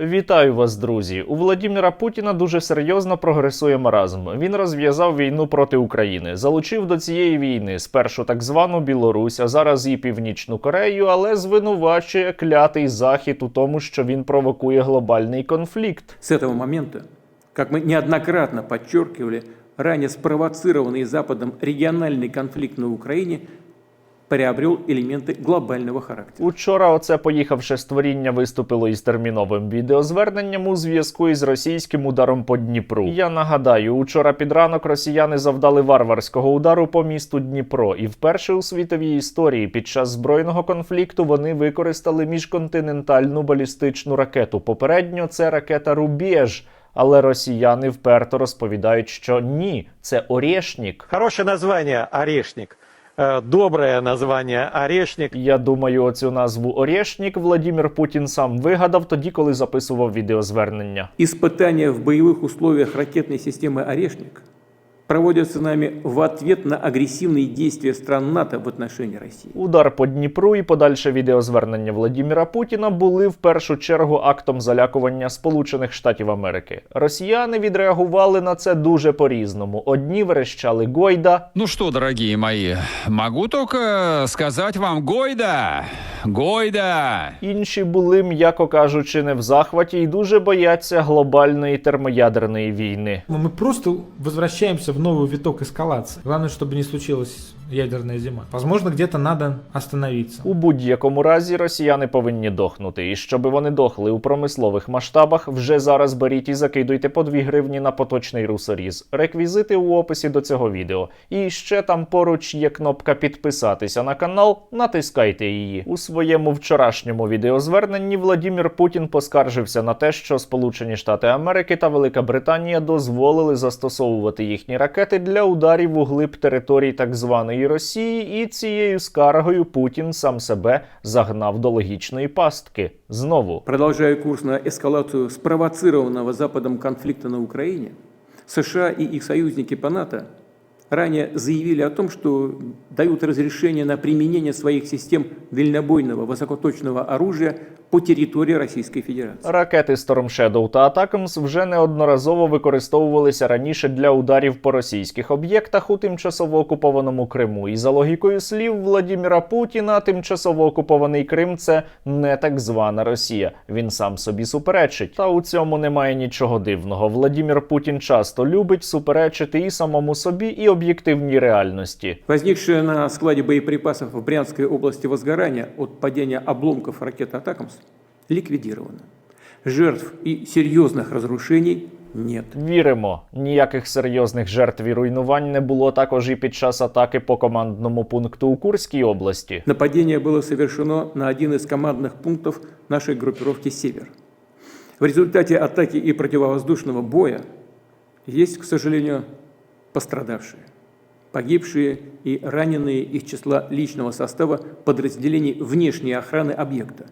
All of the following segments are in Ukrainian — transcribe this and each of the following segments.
Вітаю вас, друзі! У Владіміра Путіна дуже серйозно прогресує маразм. Він розв'язав війну проти України, залучив до цієї війни спершу так звану Білорусь, а зараз і Північну Корею, але звинувачує клятий захід у тому, що він провокує глобальний конфлікт. С этого момента, как мы неоднократно подчеркивали, ранее спровоцированный Западом региональный конфликт на Украине приобрел элементы глобального характера. Учора оце поїхавше створіння виступило із терміновим відеозверненням у зв'язку із російським ударом по Дніпру. Я нагадаю, учора під ранок росіяни завдали варварського удару по місту Дніпро, і вперше у світовій історії під час збройного конфлікту вони використали міжконтинентальну балістичну ракету. Попередньо це ракета Рубіж. Але росіяни вперто розповідають, що ні, це Орєшнік. Хорошее название «Орешник». Э, Доброе название «Орешник». Я думаю, оцю назву Орєшнік Владімір Путін сам вигадав тоді, коли записував відеозвернення. Испытания в боевых условиях ракетной системы «Орешник» проводятся нами в ответ на агрессивные действия стран НАТО в отношении России. Удар по Дніпру і подальше відеозвернення Владіміра Путіна були в першу чергу актом залякування Сполучених Штатів Америки. Росіяни відреагували на це дуже по-різному. Одні верещали Гойда, Ну что, дорогие мои, могу только сказать вам Гойда, Гойда. інші були, м'яко кажучи, не в захваті і дуже бояться глобальної термоядерної війни. Мы просто возвращаемся в новый виток эскалации. Главное, чтобы не случилась ядерная зима. Возможно, где-то надо остановиться. У будь-якому разі росіяни повинні дохнути. І щоб вони дохли у промислових масштабах, вже зараз беріть і закидуйте по 2 гривні на поточний русоріз. Реквізити у описі до цього відео. І ще там поруч є кнопка підписатися на канал. Натискайте її. У своєму вчорашньому відеозверненні Владімір Путін поскаржився на те, що Сполучені Штати Америки та Велика Британія дозволили застосовувати їхні ракети для ударів у глиб територій так званої Росії, і цією скаргою Путін сам себе загнав до логічної пастки. Знову Продолжая курс на эскалацию спровоцированного Западом конфликта на Украине, США и их союзники по НАТО ранее заявили о том, что дают разрешение на применение своих систем дальнобойного высокоточного оружия по территории Российской Федерации. ракети Storm Shadow та Атакамс вже неодноразово використовувалися раніше для ударів по російських об'єктах у тимчасово окупованому Криму. І за логікою слів Владіміра Путіна, тимчасово окупований Крим це не так звана Росія. Він сам собі суперечить. Та у цьому немає нічого дивного. Владімір Путін часто любить суперечити і самому собі, і об'єктивній реальності. Возникшее на складе боеприпасов в Брянской области возгорание от падения обломков ракет «Атакамс» ликвидировано. Жертв и серьезных разрушений нет. Віримо, ніяких серйозних жертв і руйнувань не було також і під час атаки по командному пункту у Курській області. Нападение было совершено на один из командных пунктов нашей группировки «Север». В результате атаки и противовоздушного боя есть, к сожалению, пострадавшие, погибшие и раненые из числа личного состава подразделений внешней охраны объекта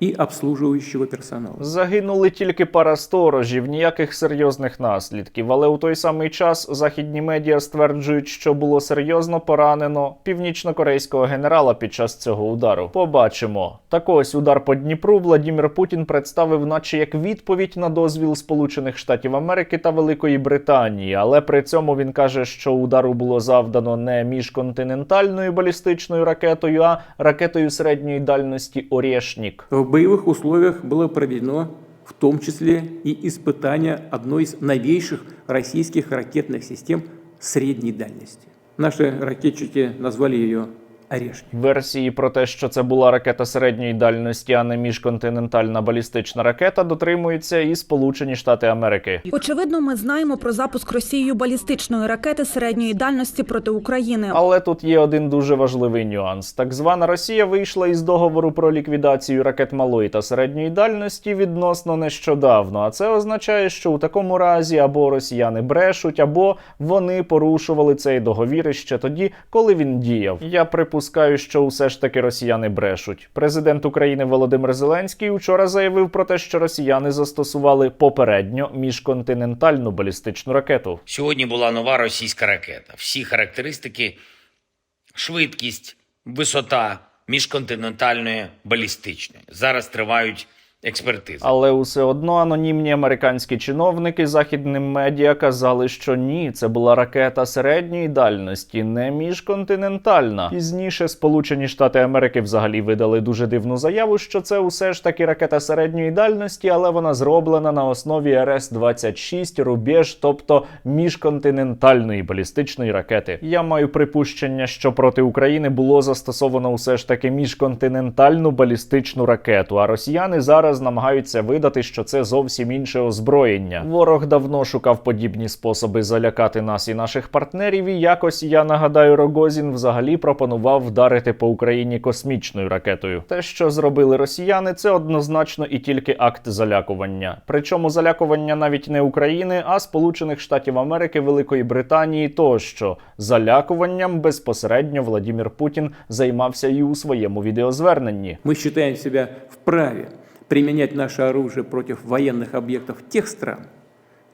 и обслуживающего персонала. Загинули тільки пара сторожів, ніяких серйозних наслідків. Але у той самий час західні медіа стверджують, що було серйозно поранено північнокорейського генерала під час цього удару. Побачимо. Так ось удар по Дніпру Владімір Путін представив, наче як відповідь на дозвіл Сполучених Штатів Америки та Великої Британії. Але при цьому він каже, що удару було завдано не міжконтинентальною балістичною ракетою, а ракетою середньої дальності Орєшнік. В боевых условиях было проведено в том числе и испытание одной из новейших российских ракетных систем средней дальности. Наши ракетчики назвали ее «Орешник». Версії про те, що це була ракета середньої дальності, а не міжконтинентальна балістична ракета, дотримуються і Сполучені Штати Америки. Очевидно, ми знаємо про запуск Росією балістичної ракети середньої дальності проти України. Але тут є один дуже важливий нюанс: так звана Росія вийшла із договору про ліквідацію ракет малої та середньої дальності відносно нещодавно. А це означає, що у такому разі або росіяни брешуть, або вони порушували цей договір ще тоді, коли він діяв. Я припускаю, що усе ж таки росіяни брешуть. Президент України Володимир Зеленський учора заявив про те, що росіяни застосували попередньо міжконтинентальну балістичну ракету. Сьогодні була нова російська ракета. Всі характеристики, швидкість, висота міжконтинентальної балістичної. Зараз тривають експертизи. Але усе одно анонімні американські чиновники західним медіа казали, що ні, це була ракета середньої дальності, не міжконтинентальна. Пізніше Сполучені Штати Америки взагалі видали дуже дивну заяву, що це усе ж таки ракета середньої дальності, але вона зроблена на основі РС-26 рубеж, тобто міжконтинентальної балістичної ракети. Я маю припущення, що проти України було застосовано усе ж таки міжконтинентальну балістичну ракету. А росіяни зараз намагаються видати, що це зовсім інше озброєння. Ворог давно шукав подібні способи залякати нас і наших партнерів. І якось я нагадаю, Рогозін взагалі пропонував вдарити по Україні космічною ракетою. Те, що зробили росіяни, це однозначно і тільки акт залякування. Причому залякування навіть не України, а Сполучених Штатів Америки, Великої Британії тощо. Залякуванням безпосередньо Владімір Путін займався і у своєму відеозверненні. Мы считаем себя вправе применять наше оружие против военных объектов тех стран,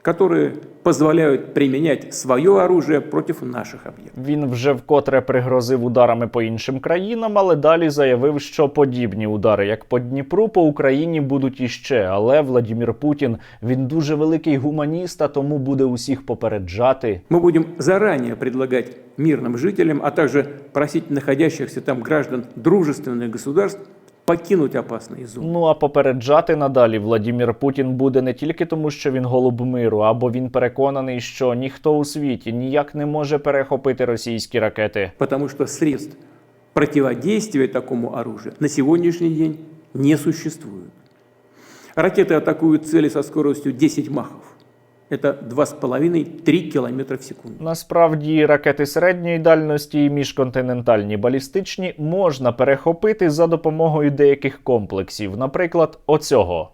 которые позволяют применять свое оружие против наших объектов. Він вже вкотре пригрозив ударами по іншим країнам, але далі заявив, що подібні удари, як по Дніпру, по Україні будуть іще. Але Владімір Путін він дуже великий гуманіст, а тому буде усіх попереджати. Мы будем заранее предлагать мирным жителям, а также просить находящихся там граждан дружественных государств покинуть опасные зоны. Ну а попереджати надалі Владімір Путін буде не тільки тому, що він голуб миру, або він переконаний, що ніхто у світі ніяк не може перехопити російські ракети. Потому что средств противодействия такому оружию на сегодняшний день не существует. Ракеты атакуют цели со скоростью 10 махов. Это 2,5-3 км в секунду. Насправді ракети середньої дальності і міжконтинентальні балістичні можна перехопити за допомогою деяких комплексів, наприклад, оцього.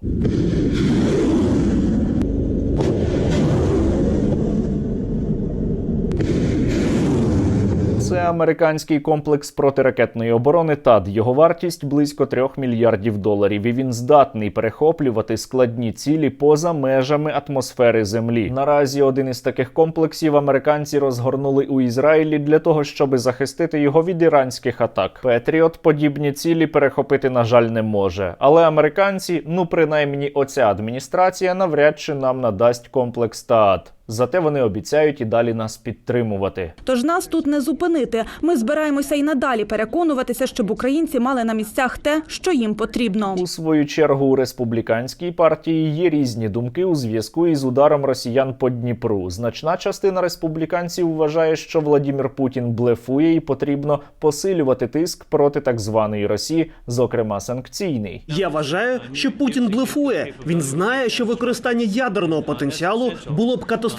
Це американський комплекс протиракетної оборони ТАД. Його вартість близько 3 мільярдів доларів. І він здатний перехоплювати складні цілі поза межами атмосфери Землі. Наразі один із таких комплексів американці розгорнули у Ізраїлі для того, щоб захистити його від іранських атак. Петріот подібні цілі перехопити, на жаль, не може. Але американці, ну принаймні, оця адміністрація навряд чи нам надасть комплекс ТААД. Зате вони обіцяють і далі нас підтримувати. Тож нас тут не зупинити. Ми збираємося і надалі переконуватися, щоб українці мали на місцях те, що їм потрібно. У свою чергу у республіканській партії є різні думки у зв'язку із ударом росіян по Дніпру. Значна частина республіканців вважає, що Владімір Путін блефує і потрібно посилювати тиск проти так званої Росії, зокрема санкційний. Я вважаю, що Путін блефує. Він знає, що використання ядерного потенціалу було б катастрофічним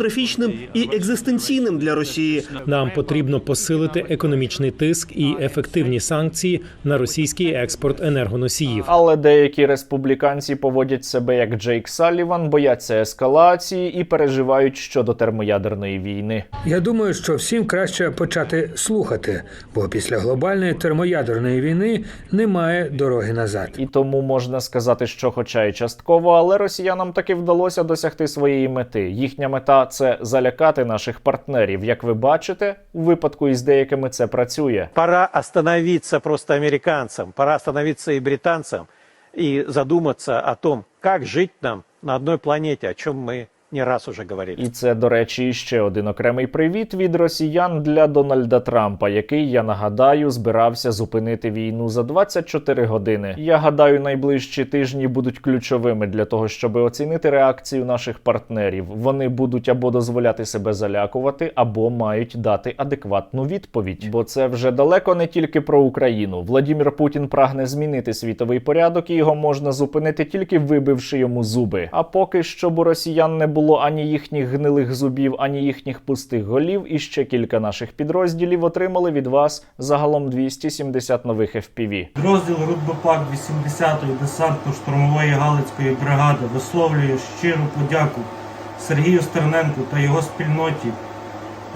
і екзистенційним для Росії. Нам потрібно посилити економічний тиск і ефективні санкції на російський експорт енергоносіїв. Але деякі республіканці поводять себе як Джейк Салліван, бояться ескалації і переживають щодо термоядерної війни. Я думаю, що всім краще почати слухати, бо після глобальної термоядерної війни немає дороги назад. І тому можна сказати, що, хоча й частково, але росіянам таки вдалося досягти своєї мети. Їхня мета це залякати наших партнерів. Як ви бачите, у випадку із деякими це працює. Пора остановитися просто американцям, пора остановитися і британцям і задуматися о том, як жити нам на одній планеті, о чому мы не раз уже говорили. І це, до речі, ще один окремий привіт від росіян для Дональда Трампа, який я нагадаю збирався зупинити війну за 24 години. Я гадаю, найближчі тижні будуть ключовими для того, щоб оцінити реакцію наших партнерів. Вони будуть або дозволяти себе залякувати, або мають дати адекватну відповідь. Бо це вже далеко не тільки про Україну. Владімір Путін прагне змінити світовий порядок, і його можна зупинити тільки вибивши йому зуби. А поки щоб у росіян не було ані їхніх гнилих зубів, ані їхніх пустих голів, і ще кілька наших підрозділів отримали від вас загалом 270 нових FPV. Підрозділ Рудбепак 80-ї десантно-штурмової Галицької бригади висловлює щиру подяку Сергію Стерненку та його спільноті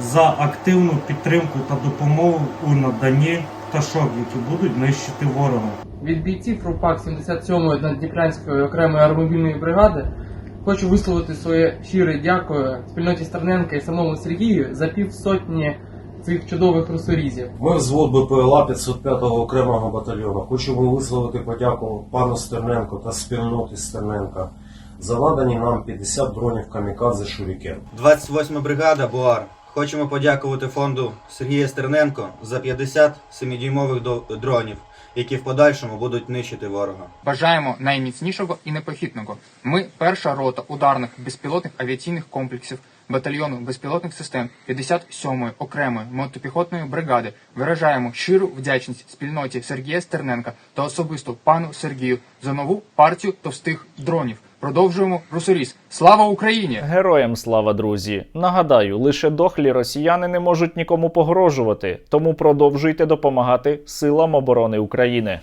за активну підтримку та допомогу у наданні пташок, які будуть нищити ворога. Від бійців РУПАК 77-ї Надніпрянської окремої аеромобільної бригади хочу висловити своє щире дякую спільноті Стерненка і самому Сергію за півсотні цих чудових русорізів. Ми взвод БПЛА 505-го окремого батальйону. Хочемо висловити подяку пану Стерненко та спільноті Стерненка за надані нам 50 дронів камікадзе Шурікен. 28 бригада БУАР. Хочемо подякувати фонду Сергія Стерненко за 50 7-дюймових до- дронів, які в подальшому будуть нищити ворога. Бажаємо найміцнішого і непохитного. Ми перша рота ударних безпілотних авіаційних комплексів батальйону безпілотних систем 57-ї окремої мотопіхотної бригади. Виражаємо щиру вдячність спільноті Сергія Стерненка та особисто пану Сергію за нову партію товстих дронів. Продовжуємо русоріс. Слава Україні! Героям слава, друзі! Нагадаю, лише дохлі росіяни не можуть нікому погрожувати, тому продовжуйте допомагати силам оборони України.